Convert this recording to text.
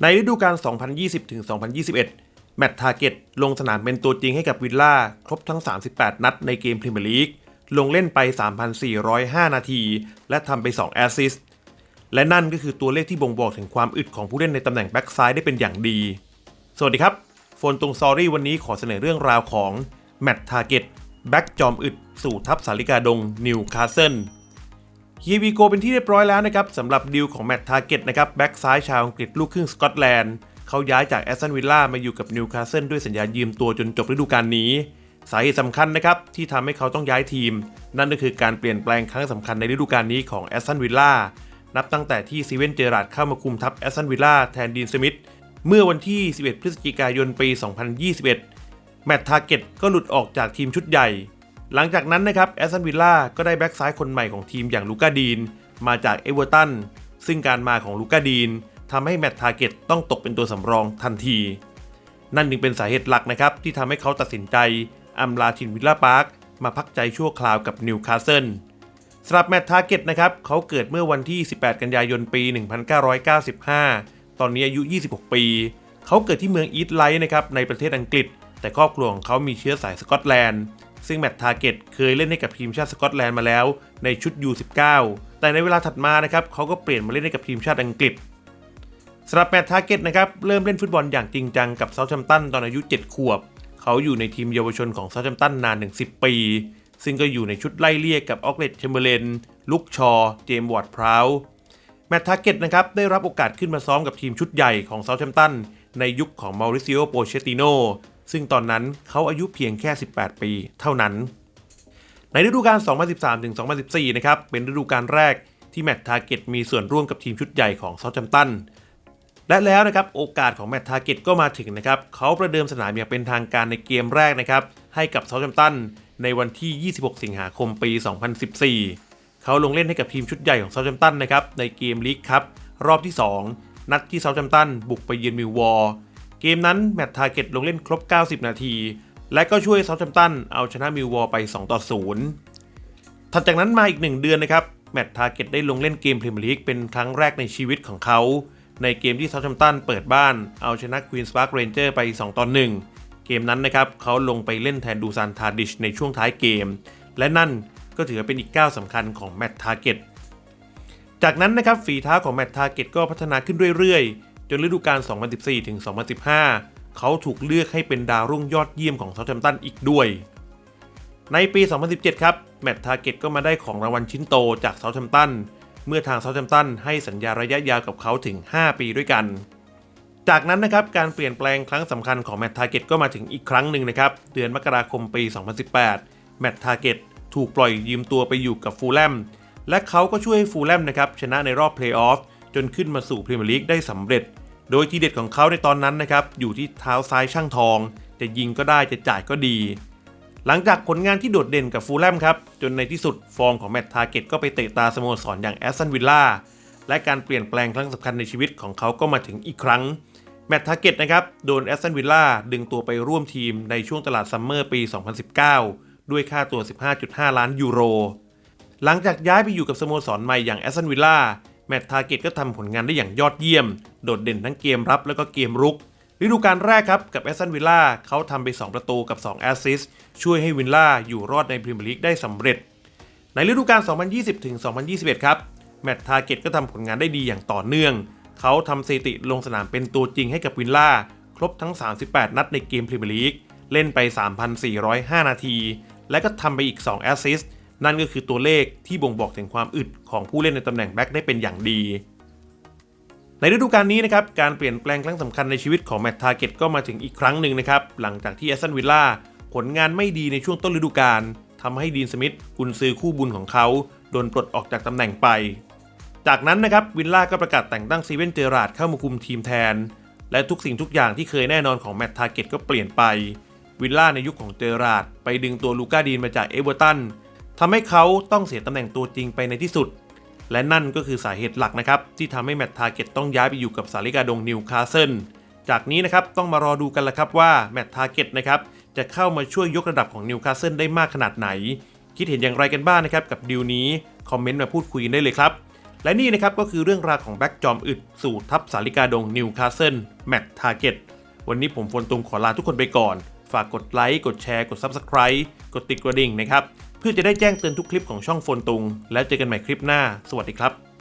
ในฤดูกาล 2020-2021 แมตต์ทาร์เก็ตลงสนามเป็นตัวจริงให้กับวิลล่าครบทั้ง 38 นัดในเกมพรีเมียร์ลีก ลงเล่นไป 3,405 นาที และทำไป 2 แอสซิสต์และนั่นก็คือตัวเลขที่บ่งบอกถึงความอึดของผู้เล่นในตำแหน่งแบ็กซ้ายได้เป็นอย่างดี สวัสดีครับโฟนตรงซอรี่วันนี้ขอเสนอเรื่องราวของแมตต์ทาร์เก็ตแบ็กจอมอึดสู่ทัพสาริกาดงนิวคาสเซิล ฮีวีโกเป็นที่เรียบร้อยแล้วนะครับสำหรับดีลของแมตต์ทาร์เก็ตนะครับแบ็กซ้ายชาวอังกฤษลูกครึ่งสกอตแลนด์เขาย้ายจากแอสตันวิลล่ามาอยู่กับนิวคาสเซิลด้วยสัญญายืมตัวจนจบฤดูกาลนี้ สาเหตุสำคัญนะครับที่ทำให้เขาต้องย้ายทีม นั่นก็คือการเปลี่ยนแปลงครั้งสำคัญในฤดูกาลนี้ของแอสตันวิลล่านับตั้งแต่ที่ซีเวนเจอราดเข้ามาคุมทัพแอสตันวิลล่าแทนดีนสมิธเมื่อวันที่ 11 พฤศจิกายนปี 2021 แมตต์ทาร์เก็ตก็หลุดออกจากทีมชุดใหญ่ หลังจากนั้นนะครับแอสตันวิลล่าก็ได้แบ็กซ้ายคนใหม่ของทีมอย่างลูก้าดีน มาจากเอเวอร์ตันซึ่งการมาของลูก้าดีนทำให้แมตต์ทาร์เก็ตต้องตกเป็นตัวสำรองทันที นั่นจึงเป็นสาเหตุหลักนะครับที่ทำให้เขาตัดสินใจอำลาทินวิลล่าพาร์คมาพักใจชั่วคราวกับนิวคาสเซิลสำหรับแมตต์ทาร์เก็ตนะครับเขาเกิดเมื่อวันที่ 18 กันยายนปี 1995 ตอนนี้อายุ 26 ปี เขาเกิดที่เมืองอีทไลท์นะครับในประเทศอังกฤษ แต่ครอบครัวของเขามีเชื้อสายสกอตแลนด์ ซึ่งแมตต์ทาร์เก็ตเคยเล่นให้กับทีมชาติสกอตแลนด์มาแล้วในชุด U19 แต่ในเวลาถัดมานะครับเขาก็เปลี่ยนมาเล่นให้กับทีมชาติอังกฤษสำหรับแมตต์ทาร์เก็ตนะครับเริ่มเล่นฟุตบอลอย่างจริงจังกับเซาท์แฮมป์ตันตอนอายุ 7 ขวบ เขาอยู่ในทีมเยาวชนของเซาท์แฮมป์ตันนานถึง10 ปี ซึ่งก็อยู่ในชุดไล่เลี่ยกับออกเลตเชมเบอร์เลนลุกชอ เจมส์วอร์ดพราวแมตต์ทาร์เก็ตนะครับได้รับโอกาสขึ้นมาซ้อมกับทีมชุดใหญ่ของเซาท์แฮมป์ตันในยุคของมาริซิโอ โปเชติโน ซึ่งตอนนั้นเขาอายุเพียงแค่ 18 ปีเท่านั้น ในฤดูกาล 2013-2014 นะครับ เป็นฤดูกาลแรกที่แมตต์ทาร์เก็ตมีส่วนร่วมกับทีมชุดใหญ่ของเซาท์แฮมป์ตัน และแล้วนะครับโอกาสของแมตต์ทาร์เก็ตก็มาถึงนะครับเขาประเดิมสนามอย่างเป็นทางการในเกมแรกนะครับให้กับเซาท์แฮมป์ตันในวันที่ 26 สิงหาคมปี 2014 เขาลงเล่นให้กับทีมชุดใหญ่ของเซาท์แฮมป์ตันนะครับในเกมลีกครับรอบที่ 2 นัดที่เซาท์แฮมป์ตันบุกไปเยือนมิลวอร์ เกมนั้นแมตต์ทาร์เก็ตลงเล่นครบ 90 นาที และก็ช่วยเซาท์แฮมป์ตันเอาชนะมิลวอร์ไป 2 ต่อ 0 ถัดจากนั้นมาอีก 1 เดือนนะครับแมตต์ทาร์เก็ตได้ลงเล่นเกมพรีเมียร์ลีกเป็นครั้งแรกในชีวิตของเขา ในเกมที่เซาท์แฮมป์ตันเปิดบ้านเอาชนะควีนส์พาร์คเรนเจอร์ไป 2 ต่อ 1 เกมนั้นนะครับเขาลงไปเล่นแทนดูซานทาดิชในช่วงท้ายเกม และนั่นก็ถือเป็นอีกก้าวสำคัญของแมตต์ทาร์เก็ตจากนั้นนะครับฝีเท้าของแมตต์ทาร์เก็ตก็พัฒนาขึ้นเรื่อยๆ จนฤดูกาล 2014ถึง2015 เขาถูกเลือกให้เป็นดาวรุ่งยอดเยี่ยมของเซาท์แฮมป์ตันอีกด้วย ในปี 2017 ครับ แมตต์ทาร์เก็ตก็มาได้ของรางวัลชิ้นโตจากเซาท์แฮมป์ตัน เมื่อทางเซาท์แฮมป์ตันให้สัญญาระยะยาวกับเขาถึง 5 ปีด้วยกัน จากนั้นนะครับการเปลี่ยนแปลงครั้งสำคัญของแมตต์ทาร์เก็ตก็มาถึงอีกครั้งหนึ่งนะครับ เดือนมกราคมปี 2018 แมตต์ทาร์เก็ตถูกปล่อยยืมตัวไปอยู่กับฟูลแลมและเขาก็ช่วยให้ฟูลแลมนะครับชนะในรอบเพลย์ออฟจนขึ้นมาสู่พรีเมียร์ลีกได้สำเร็จ โดยที่เด็ดของเขาในตอนนั้นนะครับอยู่ที่เท้าซ้ายช่างทอง จะยิงก็ได้จะจ่ายก็ดี หลังจากผลงานที่โดดเด่นกับฟูลแลมครับ จนในที่สุดฟอร์มของแมตต์ทาร์เก็ตก็ไปเตะตาสโมสรอย่างแอสตันวิลล่าและการเปลี่ยนแปลงครั้งสำคัญในชีวิตของเขาก็มาถึงอีกครั้งแมตต์ทาร์เก็ตนะครับโดนแอสตันวิลล่าดึงตัวไปร่วมทีมในช่วงตลาดซัมเมอร์ปี 2019 ด้วยค่าตัว 15.5 ล้านยูโรหลังจากย้ายไปอยู่กับสโมสรใหม่อย่างแอสตันวิลล่า แมตต์ทาร์เก็ตก็ทำผลงานได้อย่างยอดเยี่ยม โดดเด่นทั้งเกมรับแล้วก็เกมรุก ฤดูกาลแรกครับกับแอสตันวิลล่าเขาทำไป 2 ประตูกับ 2 แอสซิสต์ช่วยให้วิลล่าอยู่รอดในพรีเมียร์ลีกได้สำเร็จ ในฤดูกาล 2020-2021 ครับ แมตต์ทาร์เก็ตก็ทำผลงานได้ดีอย่างต่อเนื่อง เขาทำสถิติลงสนามเป็นตัวจริงให้กับวิลล่าครบทั้ง 38 นัดในเกมพรีเมียร์ลีกเล่นไป 3,405 นาที และก็ทำไปอีก 2 แอสซิสต์ นั่นก็คือตัวเลขที่บ่งบอกถึงความอึดของผู้เล่นในตำแหน่งแบ็คได้เป็นอย่างดี ในฤดูกาลนี้นะครับ การเปลี่ยนแปลงครั้งสำคัญในชีวิตของแมตต์ทาร์เก็ตก็มาถึงอีกครั้งหนึ่งนะครับ หลังจากที่แอสตันวิลล่าผลงานไม่ดีในช่วงต้นฤดูกาลทำให้ดีนสมิธกุนซือคู่บุญของเขาโดนปลดออกจากตำแหน่งไป จากนั้นนะครับวิลล่าก็ประกาศแต่งตั้งซีเวนเจอราร์ดเข้ามาคุมทีมแทน และทุกสิ่งทุกอย่างที่เคยแน่นอนของแมตต์ทาร์เก็ตก็เปลี่ยนไปวิลล่าในยุคของเจอราร์ดไปดึงตัวลูก้าดีนมาจากเอเวอร์ตัน ทำให้เขาต้องเสียตำแหน่งตัวจริงไปในที่สุด และนั่นก็คือสาเหตุหลักนะครับ ที่ทำให้แมตต์ทาร์เก็ตต้องย้ายไปอยู่กับสาริกาดงนิวคาสเซิลจากนี้นะครับต้องมารอดูกันละครับว่าแมตต์ทาร์เก็ตนะครับจะเข้ามาช่วยยกระดับของนิวคาสเซิลได้มากขนาดไหน คิดเห็นอย่างไรกันบ้างนะครับกับดีลนี้ คอมเมนต์มาพูดคุยกันได้เลยครับ และนี่นะครับก็คือเรื่องราวของแบ็กจอมอึดสู่ทัพสาลิกาดงนิวคาสเซิลแมตทาร์เก็ตวันนี้ผมฟนตุงขอลาทุกคนไปก่อน ฝากกดไลค์ กดแชร์ กด Subscribe กดติดกระดิ่งนะครับ เพื่อจะได้แจ้งเตือนทุกคลิปของช่องโฟนตุง แล้วเจอกันใหม่คลิปหน้า สวัสดีครับ